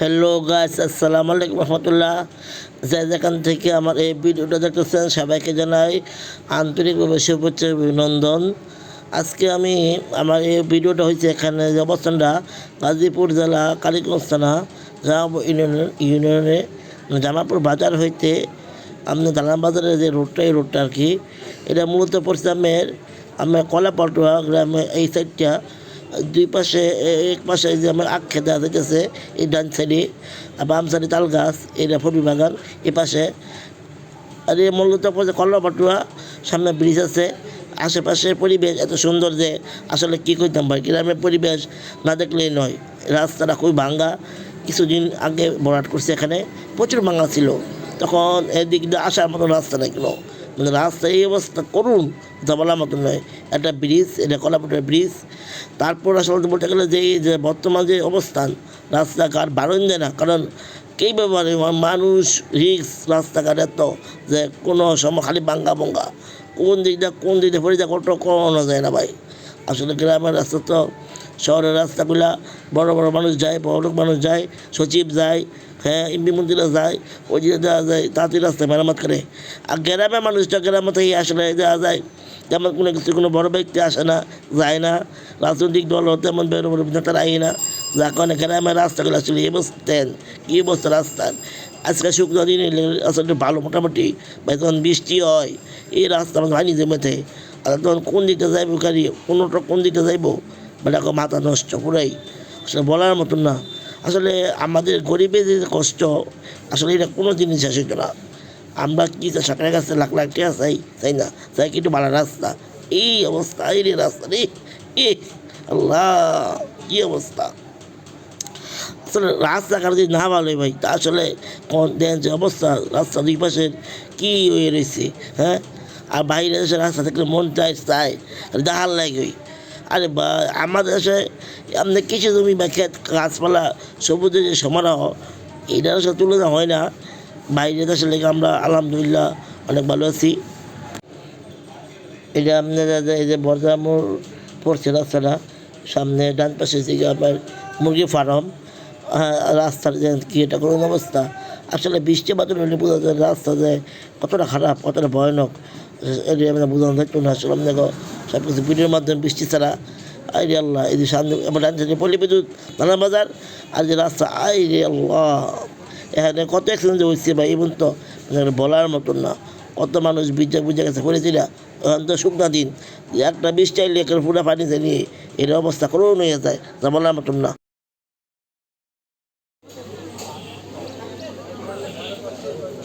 Hello guys আসসালামু আলাইকুম রহমতুল্লাহ যে যেখান থেকে আমার এই ভিডিওটা দেখতেছেন, সবাইকে জানাই আন্তরিকভাবে শুভেচ্ছা, অভিনন্দন। আজকে আমি, আমার এই ভিডিওটা হয়েছে এখানে যে অবস্থানটা, গাজীপুর জেলা কালীগঞ্জ থানা জামাপুর ইউনিয়নের ইউনিয়নে জামাপুর বাজার হইতে আপনার দালান বাজারের যে রোডটা, এই রোডটা আর কি। এটা মূলত পড়ছে আমের আমার কলাপাটুয়া গ্রামে এই সাইডটা দুই পাশে এক পাশে যে আমার আখ খেতে যাইতেছে এই ডান সাইডে বাম সাইডে তাল গাছ, এটা ফবি বাগান, এ পাশে। আর এই মূলত পড়ছে কলাপাটুয়া সামনে ব্রিজ আছে। আশেপাশের পরিবেশ এত সুন্দর যে আসলে কী করতাম ভাই, গ্রামের পরিবেশ না দেখলেই নয়। রাস্তাটা খুবই ভাঙ্গা। কিছুদিন আগে ভরাট করছে এখানে, প্রচুর ভাঙ্গা ছিল। তখন এদিক দিয়ে আসার মতো রাস্তা নাই কোনো রাস্তা এই অবস্থা করুন। যা বলার মতো নয়। একটা ব্রিজ, এটা কলাপটের ব্রিজ। তারপর আসলে বলতে গেলে যে যে বর্তমান যে অবস্থান, রাস্তাঘাট বারণ যায় না, কারণ কেই ব্যাপারে মানুষ রিক্স রাস্তাঘাট এত যে কোনো সময় খালি বাঙ্গা বঙ্গা কোন দিকটা কোন দিক দিয়ে পড়ে যায় কত করানো যায় না ভাই। আসলে গ্রামের রাস্তা তো, শহরের রাস্তাগুলা বড় বড় মানুষ যায়, বড় মানুষ যায়, সচিব যায় হ্যাঁ এমপি মন্ত্রীরা যায়, ওই যে দেওয়া যায় তাঁতি রাস্তায় মেরামত করে। আর গ্রামের মানুষটা গ্রামে থেকে না দেওয়া যায় তেমন কোনো কিছু কোনো বড় ব্যক্তি আসে না, যায় না, রাজনৈতিক দল তেমন বড় বড় নেতারা আই না। কারণে গ্রামের রাস্তাগুলো আসলে এই অবস্থান কী অবস্থা রাস্তার? আজকে শুক্র দিন আসলে ভালো মোটামুটি, বা যখন বৃষ্টি হয়, এই রাস্তা আমাদের হয়নি জমেতে আর তখন কোন দিকটা যাইবো গাড়ি কোনোটা কোন দিকে যাইবো? মানে মাথা নষ্ট পুরাই আসলে বলার মতন না। আসলে আমাদের গরিবের যে কষ্ট, আসলে এটা কোনো জিনিস হইতো না। আমরা কি সরকারের কাছে লাখ লাখ টাকা চাই চাই না? চাই কিন্তু ভালো রাস্তা? এই অবস্থা, এই রে রাস্তা রে এ আল্লাহ, কি অবস্থা? আসলে রাস্তাঘাট যদি না ভালো হয় ভাই, তা আসলে কোন দেন যে অবস্থা, রাস্তা দুই পাশের কী হয়ে রয়েছে হ্যাঁ? আর বাইরে দেশে রাস্তা থাকলে মন চায় চায় দেখার লাগে আরে বা, আমাদের দেশে আমাদের কৃষি জমি বা ক্ষেত, গাছপালা, সবুজের যে সমারোহ এইটার সাথে তুলনা হয় না। বাইরে দেশে লেগে আমরা আলহামদুলিল্লাহ অনেক ভালো আছি। এটা আপনার এই যে বর্ধামোর পড়ছে রাস্তাটা, সামনে ডান পাশে দিকে আপনার মুরগি ফার্ম রাস্তার যে কি এটা করুন অবস্থা। আসলে বৃষ্টি বাদল হলে বোঝা যায় রাস্তা যে কতটা খারাপ, কতটা ভয়ানক এটা আমরা বোঝানো থাকতো না। আসলে দেখো সব কিছু ভিডিওর মাধ্যমে বৃষ্টি ছাড়া আই রে আল্লাহ, এই যে সামনে আমার ডান পল্লী বিদ্যুৎ নানা বাজার, আর যে রাস্তা আই রে আল্লাহ। এখানে কত অ্যাক্সিডেন্ট হয়েছে ভাই এবং তো মানে বলার মতন না। কত মানুষ বিজা বুঝা গেছে করেছিল এখন তো শুকনা দিন। একটা বৃষ্টি আইলে পুরা পানি নিয়ে এর অবস্থা করুন হয়ে যায় বলার মতন না। Thank you.